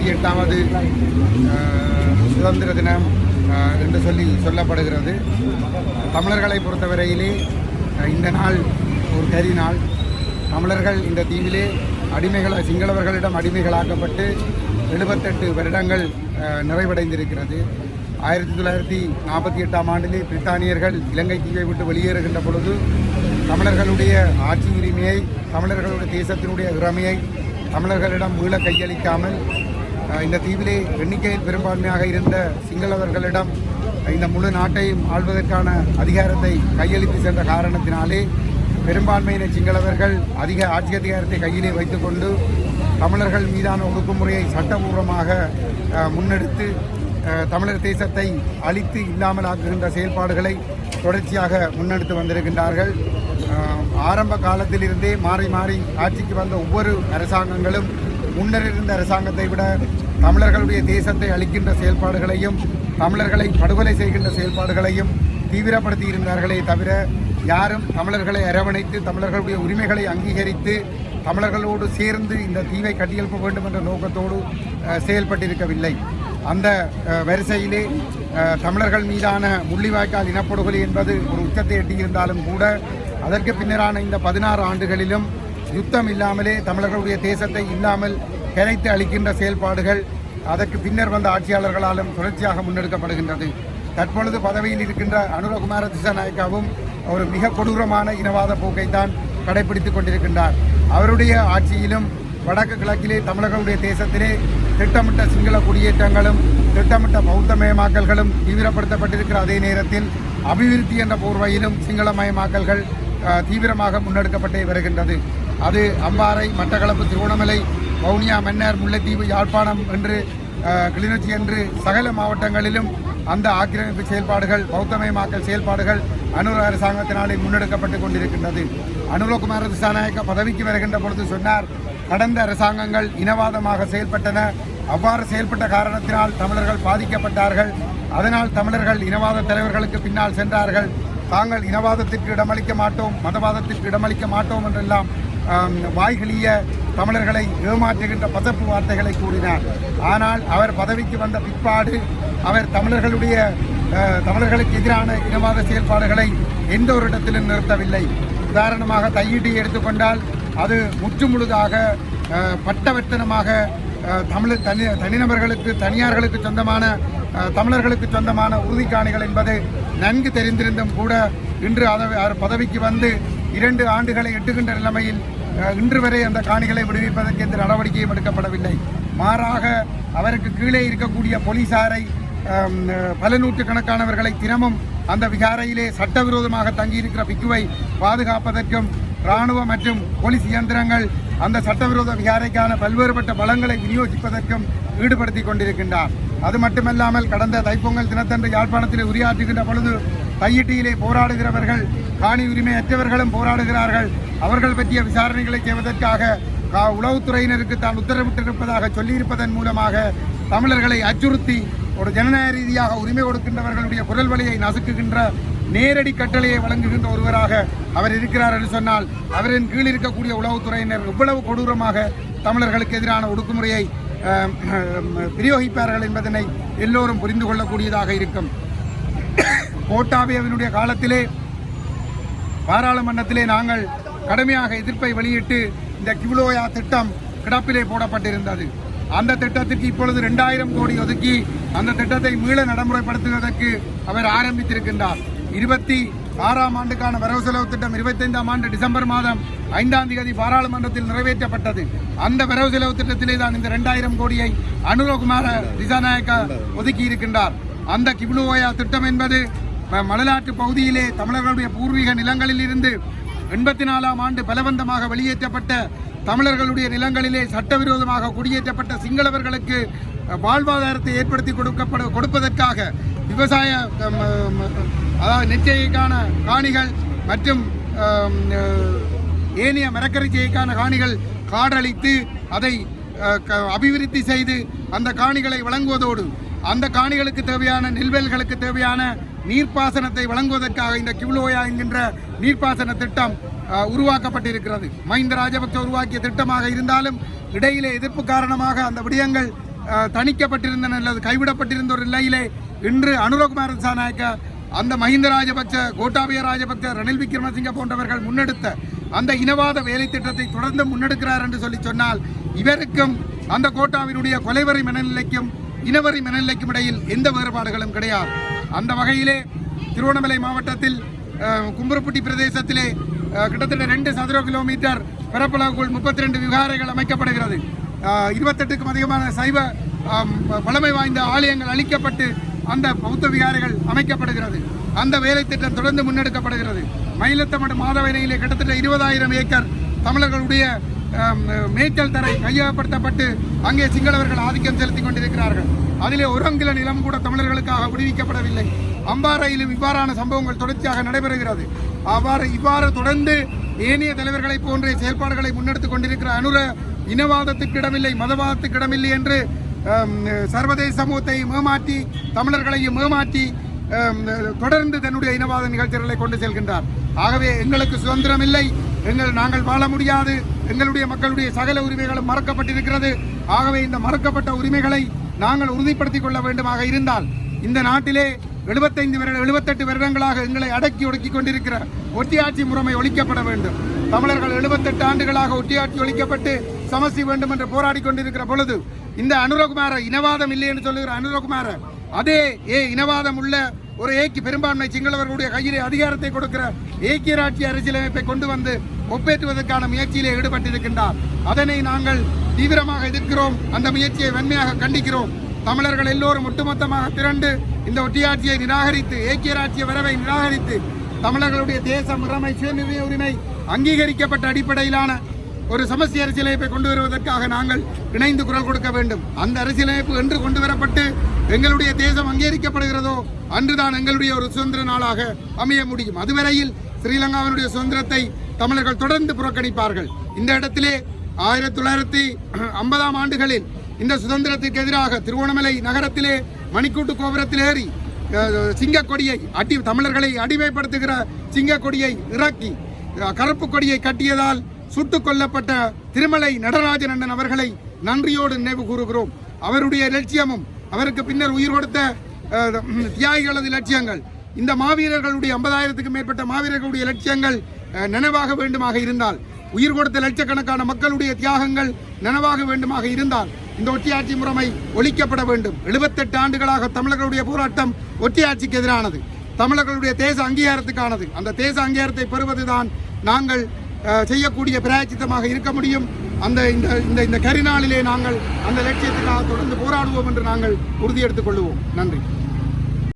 இருபத்தி எட்டாவது சுதந்திர தினம் என்று சொல்லி சொல்லப்படுகிறது. தமிழர்களை பொறுத்தவரையிலே இந்த நாள் ஒரு கரி நாள். தமிழர்கள் இந்த தீவிலே அடிமைகளாக சிங்களவர்களிடம் அடிமைகளாக்கப்பட்டு எழுபத்தெட்டு வருடங்கள் நிறைவடைந்திருக்கிறது. ஆயிரத்தி தொள்ளாயிரத்தி நாற்பத்தி எட்டாம் ஆண்டிலே பிரித்தானியர்கள் இலங்கை தீவை விட்டு வெளியேறுகின்ற பொழுது தமிழர்களுடைய ஆட்சி உரிமையை தமிழர்களுடைய தேசத்தினுடைய இறமையை தமிழர்களிடம் மீள கையளிக்காமல் இந்த தீவிலே எண்ணிக்கையில் பெரும்பான்மையாக இருந்த சிங்களவர்களிடம் இந்த முழு நாட்டையும் ஆள்வதற்கான அதிகாரத்தை கையளித்து சென்ற காரணத்தினாலே பெரும்பான்மையின சிங்களவர்கள் அதிக ஆட்சி அதிகாரத்தை கையிலே வைத்துக்கொண்டு தமிழர்கள் மீதான ஒடுக்குமுறையை சட்டபூர்வமாக முன்னெடுத்து தமிழர் தேசத்தை அழித்து இல்லாமலாக்குகின்ற செயல்பாடுகளை தொடர்ச்சியாக முன்னெடுத்து வந்திருக்கின்றார்கள். ஆரம்ப காலத்திலிருந்தே மாறி மாறி ஆட்சிக்கு வந்த ஒவ்வொரு அரசாங்கங்களும் முன்னர் இருந்த அரசாங்கத்தை விட தமிழர்களுடைய தேசத்தை அளிக்கின்ற செயல்பாடுகளையும் தமிழர்களை படுகொலை செய்கின்ற செயல்பாடுகளையும் தீவிரப்படுத்தி இருந்தார்களே தவிர யாரும் தமிழர்களை அரவணைத்து தமிழர்களுடைய உரிமைகளை அங்கீகரித்து தமிழர்களோடு சேர்ந்து இந்த தீவை கட்டியெழுப்ப வேண்டும் என்ற நோக்கத்தோடு செயல்பட்டிருக்கவில்லை. அந்த வரிசையிலே தமிழர்கள் மீதான முள்ளிவாய்க்கால் இனப்படுகொலை என்பது ஒரு உச்சத்தை எட்டியிருந்தாலும் கூட அதற்கு பின்னரான இந்த பதினாறு ஆண்டுகளிலும் யுத்தம் இல்லாமலே தமிழர்களுடைய தேசத்தை இல்லாமல் கரைத்து அளிக்கின்ற செயல்பாடுகள் அதற்கு பின்னர் வந்த ஆட்சியாளர்களாலும் தொடர்ச்சியாக முன்னெடுக்கப்படுகின்றது. தற்பொழுது பதவியில் இருக்கின்ற அனுரகுமார திசாநாயக்காவும் ஒரு மிக கொடூரமான இனவாத போக்கைத்தான் கடைபிடித்துக் கொண்டிருக்கின்றார். அவருடைய ஆட்சியிலும் வடக்கு கிழக்கிலே தமிழர்களுடைய தேசத்திலே திட்டமிட்ட சிங்கள குடியேற்றங்களும் திட்டமிட்ட பௌத்தமயமாக்கல்களும் தீவிரப்படுத்தப்பட்டிருக்கிற அதே நேரத்தில் அபிவிருத்தி என்ற போர்வையிலும் சிங்களமயமாக்கல்கள் தீவிரமாக முன்னெடுக்கப்பட்டே வருகின்றது. அது அம்பாறை மட்டக்களப்பு திருவண்ணாமலை வவுனியா மன்னர் முல்லைத்தீவு யாழ்ப்பாணம் என்று கிளிநொச்சி என்று சகல மாவட்டங்களிலும் அந்த ஆக்கிரமிப்பு செயல்பாடுகள் பௌத்தமயமாக்கல் செயல்பாடுகள் அனுர அரசாங்கத்தினாலே முன்னெடுக்கப்பட்டு கொண்டிருக்கின்றது. அனுரகுமார திசாநாயக்க பதவிக்கு வருகின்ற பொழுது சொன்னார் கடந்த அரசாங்கங்கள் இனவாதமாக செயல்பட்டன. அவ்வாறு செயல்பட்ட காரணத்தினால் தமிழர்கள் பாதிக்கப்பட்டார்கள். அதனால் தமிழர்கள் இனவாத தலைவர்களுக்கு பின்னால் சென்றார்கள். தாங்கள் இனவாதத்திற்கு இடமளிக்க மாட்டோம் மதவாதத்திற்கு இடமளிக்க மாட்டோம் என்றெல்லாம் வாய்களிய தமிழர்களை ஏமாற்றுகின்ற பதப்பு வார்த்தைகளை கூறினார். ஆனால் அவர் பதவிக்கு வந்த பிற்பாடு அவர் தமிழர்களுடைய தமிழர்களுக்கு எதிரான இனவாத செயல்பாடுகளை எந்த ஒரு இடத்திலும் நிறுத்தவில்லை. உதாரணமாக தையீட்டை எடுத்துக்கொண்டால் அது முற்றுமுழுதாக பட்டவர்த்தனமாக தமிழ் தனி தனிநபர்களுக்கு தனியார்களுக்கு சொந்தமான தமிழர்களுக்கு சொந்தமான உறுதிக்காணிகள் என்பது நன்கு தெரிந்திருந்தும் கூட இன்று அதை அவர் பதவிக்கு வந்து இரண்டு ஆண்டுகளை எட்டுகின்ற நிலைமையில் இன்று வரை அந்த காணிகளை விடுவிப்பதற்கு எந்த நடவடிக்கையும் எடுக்கப்படவில்லை. மாறாக அவருக்கு கீழே இருக்கக்கூடிய போலீசாரை பல பல நூற்றுக்கணக்கானவர்களை தினமும் அந்த விகாரையிலே சட்டவிரோதமாக தங்கியிருக்கிற பிக்குவை பாதுகாப்பதற்கும் இராணுவ மற்றும் போலீஸ் இயந்திரங்கள் அந்த சட்டவிரோத விகாரைக்கான பல்வேறுபட்ட பலங்களை விநியோகிப்பதற்கும் ஈடுபடுத்தி கொண்டிருக்கின்றார். அது மட்டுமல்லாமல் கடந்த தைப்பொங்கல் தினத்தன்று யாழ்ப்பாணத்தில் உரையாற்றுகின்ற பொழுது தையிட்டியிலே போராடுகிறவர்கள் காணி உரிமையற்றவர்களும் போராடுகிறார்கள். அவர்கள் பற்றிய விசாரணைகளை செய்வதற்காக கா- உளவுத்துறையினருக்கு தான் உத்தரவிட்டிருப்பதாக சொல்லியிருப்பதன் மூலமாக தமிழர்களை அச்சுறுத்தி ஒரு ஜனநாயக ரீதியாக உரிமை கொடுக்கின்றவர்களுடைய குரல் வழியை நசுக்குகின்ற நேரடி கட்டளையை வழங்குகின்ற ஒருவராக அவர் இருக்கிறார் என்று சொன்னால் அவரின் கீழ் இருக்கக்கூடிய உளவுத்துறையினர் எவ்வளவு கொடூரமாக தமிழர்களுக்கு எதிரான ஒடுக்குமுறையை பிரயோகிப்பார்கள் என்பதனை எல்லோரும் புரிந்து கொள்ளக்கூடியதாக இருக்கும். கோட்டாபயவினுடைய காலத்திலே பாராளுமன்றத்திலே நாங்கள் கடுமையாக எதிர்ப்பை வெளியிட்டு இந்த கிவ்லோயா திட்டம் கிடப்பிலே போடப்பட்டிருந்தது. அந்த திட்டத்திற்கு இப்பொழுது ரெண்டாயிரம் கோடி ஒதுக்கி அந்த திட்டத்தை மீள நடைமுறைப்படுத்துவதற்கு அவர் ஆரம்பித்திருக்கின்றார். இருபத்தி ஆறாம் ஆண்டுக்கான வரவு செலவு திட்டம் இருபத்தைந்தாம் ஆண்டு டிசம்பர் மாதம் ஐந்தாம் தேதி பாராளுமன்றத்தில் நிறைவேற்றப்பட்டது. அந்த வரவு செலவு திட்டத்திலே தான் இந்த ரெண்டாயிரம் கோடியை அனுரகுமார திசாநாயக்கா ஒதுக்கி இருக்கின்றார். அந்த கிப்ளுவோயா திட்டம் என்பது மலநாட்டு பகுதியிலே தமிழர்களுடைய பூர்வீக நிலங்களில் இருந்து எண்பத்தி நாலாம் ஆண்டு பலவந்தமாக வெளியேற்றப்பட்ட தமிழர்களுடைய நிலங்களிலே சட்டவிரோதமாக குடியேற்றப்பட்ட சிங்களவர்களுக்கு வாழ்வாதாரத்தை ஏற்படுத்தி கொடுக்கப்பட கொடுப்பதற்காக விவசாய அதாவது நெச்சைக்கான காணிகள் மற்றும் ஏனைய மரக்கரிச்சைக்கான காணிகள் காடழித்து அதை க- அபிவிருத்தி செய்து அந்த காணிகளை வழங்குவதோடு அந்த காணிகளுக்கு தேவையான நெல்வேல்களுக்கு தேவையான நீர்ப்பாசனத்தை வழங்குவதற்காக இந்த கிவ்லோயா என்கின்ற நீர்ப்பாசன திட்டம் உருவாக்கப்பட்டிருக்கிறது. மஹிந்த ராஜபக்ச உருவாக்கிய திட்டமாக இருந்தாலும் இடையிலே எதிர்ப்பு காரணமாக அந்த விடயங்கள் தணிக்கப்பட்டிருந்தன அல்லது கைவிடப்பட்டிருந்த ஒரு நிலையிலே இன்று அனுரகுமார சாநாயக்க அந்த மஹிந்த ராஜபக்ச கோட்டாபய ராஜபக்ச ரணில் விக்ரமசிங்க போன்றவர்கள் முன்னெடுத்த அந்த இனவாத வேலை திட்டத்தை தொடர்ந்து முன்னெடுக்கிறார் என்று சொல்லி சொன்னால் இவருக்கும் அந்த கோட்டாவினுடைய கொலைவரி மனநிலைக்கும் இனவரி மனநிலைக்கும் இடையில் எந்த வேறுபாடுகளும் கிடையாது. அந்த வகையிலே திருவண்ணாமலை மாவட்டத்தில் அஹ், பிரதேசத்திலே கிட்டத்தட்ட ரெண்டு சதுர கிலோமீட்டர் பரப்பளவுக்குள் முப்பத்தி ரெண்டு விகாரைகள் அமைக்கப்படுகிறது. இருபத்தெட்டுக்கும் அதிகமான சைவ பழமை வாய்ந்த ஆலயங்கள் அளிக்கப்பட்டு அந்த பௌத்த விகாரைகள் அமைக்கப்படுகிறது. அந்த வேலை திட்டம் தொடர்ந்து முன்னெடுக்கப்படுகிறது. மயிலத்தமடு மாதவரையிலே கிட்டத்தட்ட இருபதாயிரம் ஏக்கர் தமிழர்களுடைய மேய்ச்சல் தரை கையகப்படுத்தப்பட்டு அங்கே சிங்களவர்கள் ஆதிக்கம் செலுத்தி கொண்டிருக்கிறார்கள். அதிலே ஒரு அங்கில நிலம் கூட தமிழர்களுக்காக விடுவிக்கப்படவில்லை. அம்பாறையிலும் இவ்வாறான சம்பவங்கள் தொடர்ச்சியாக நடைபெறுகிறது. அவ்வாறு இவ்வாறு தொடர்ந்து ஏனைய தலைவர்களைப் போன்ற செயல்பாடுகளை முன்னெடுத்துக் கொண்டிருக்கிற அனுர இனவாதத்துக்கு இடமில்லை மதவாதத்துக்கு இடமில்லை என்று சர்வதேச சமூகத்தை மேமாற்றி தமிழர்களையும் மேமாற்றி தொடர்ந்து தன்னுடைய இனவாத நிகழ்ச்சிகளை கொண்டு செல்கின்றார். ஆகவே எங்களுக்கு சுதந்திரம் இல்லை எங்கள் நாங்கள் வாழ முடியாது எங்களுடைய மக்களுடைய சகல உரிமைகளும் மறக்கப்பட்டிருக்கிறது. ஆகவே இந்த மறக்கப்பட்ட உரிமைகளை நாங்கள் உறுதிப்படுத்திக் கொள்ள வேண்டுமாக இருந்தால் இந்த நாட்டிலே எழுபத்தைந்து வருட எழுபத்தெட்டு வருடங்களாக எங்களை அடக்கி ஒடுக்கி கொண்டிருக்கிற ஒட்டியாட்சி முறைமை ஒழிக்கப்பட வேண்டும். தமிழர்கள் எழுபத்தெட்டு ஆண்டுகளாக ஒட்டியாட்சி ஒழிக்கப்பட்டு சமசி வேண்டும் என்று போராடி கொண்டிருக்கிற பொழுது இந்த அனுரகுமார இனவாதம் இல்லை என்று சொல்லுகிற அனுரகுமார அதே ஏ இனவாதம் உள்ள ஒரு ஏக்கி பெரும்பான்மை சிங்களவர்களுடைய கையிலே அதிகாரத்தை கொடுக்கிற ஏக்கியராட்சி அரசியலமைப்பை கொண்டு வந்து ஒப்பேற்றுவதற்கான முயற்சியிலே ஈடுபட்டிருக்கின்றார். அதனை நாங்கள் தீவிரமாக எதிர்க்கிறோம். அந்த முயற்சியை வன்மையாக கண்டிக்கிறோம். தமிழர்கள் எல்லோரும் ஒட்டுமொத்தமாக திரண்டு இந்த ஒட்டியாட்சியை நிராகரித்து ஏக்கியராட்சிய வரவை நிராகரித்து தமிழர்களுடைய தேசம் உரிமை சுயநிர்ணய உரிமை அங்கீகரிக்கப்பட்ட அடிப்படையிலான ஒரு சமஸ்தி அரசியலமைப்பை கொண்டு வருவதற்காக நாங்கள் இணைந்து குரல் கொடுக்க வேண்டும். அந்த அரசியலமைப்பு என்று கொண்டு வரப்பட்டு எங்களுடைய தேசம் அங்கீகரிக்கப்படுகிறதோ அன்றுதான் எங்களுடைய ஒரு சுதந்திர நாளாக அமைய முடியும். அதுவரையில் ஸ்ரீலங்காவினுடைய சுதந்திரத்தை தமிழர்கள் தொடர்ந்து புறக்கணிப்பார்கள். இந்த இடத்திலே ஆயிரத்தி தொள்ளாயிரத்தி ஐம்பதாம் ஆண்டுகளில் இந்த சுதந்திரத்திற்கு எதிராக திருவோணமலை நகரத்திலே மணிக்கூட்டு கோபுரத்தில் ஏறி சிங்கக்கொடியை அடி தமிழர்களை அடிமைப்படுத்துகிற சிங்கக்கொடியை இறக்கி கருப்பு கொடியை கட்டியதால் சுட்டுக் கொல்லப்பட்ட திருமலை நடராஜன் அண்ணன் அவர்களை நன்றியோடு நினைவு கூறுகிறோம். அவருடைய லட்சியமும் அவருக்கு பின்னர் உயிர் கொடுத்த தியாகிகளது லட்சியங்கள் இந்த மாவீரர்களுடைய ஐம்பதாயிரத்துக்கும் மேற்பட்ட மாவீரர்களுடைய லட்சியங்கள் நினைவாக வேண்டுமாக இருந்தால் உயிர் கொடுத்த லட்சக்கணக்கான மக்களுடைய தியாகங்கள் நினைவாக வேண்டுமாக இருந்தால் இந்த ஒட்டியாட்சி முறைமை ஒழிக்கப்பட வேண்டும். எழுபத்தெட்டு ஆண்டுகளாக தமிழர்களுடைய போராட்டம் ஒட்டியாட்சிக்கு எதிரானது. தமிழர்களுடைய தேச அங்கீகாரத்துக்கானது. அந்த தேச அங்கீகாரத்தை பெறுவதுதான் நாங்கள் செய்யக்கூடிய பிராயச்சித்தமாக இருக்க முடியும். அந்த இந்த இந்த இந்த கரிநாளிலே நாங்கள் அந்த லட்சியத்துக்காக தொடர்ந்து போராடுவோம் என்று நாங்கள் உறுதியெடுத்துக் கொள்வோம் நன்றி.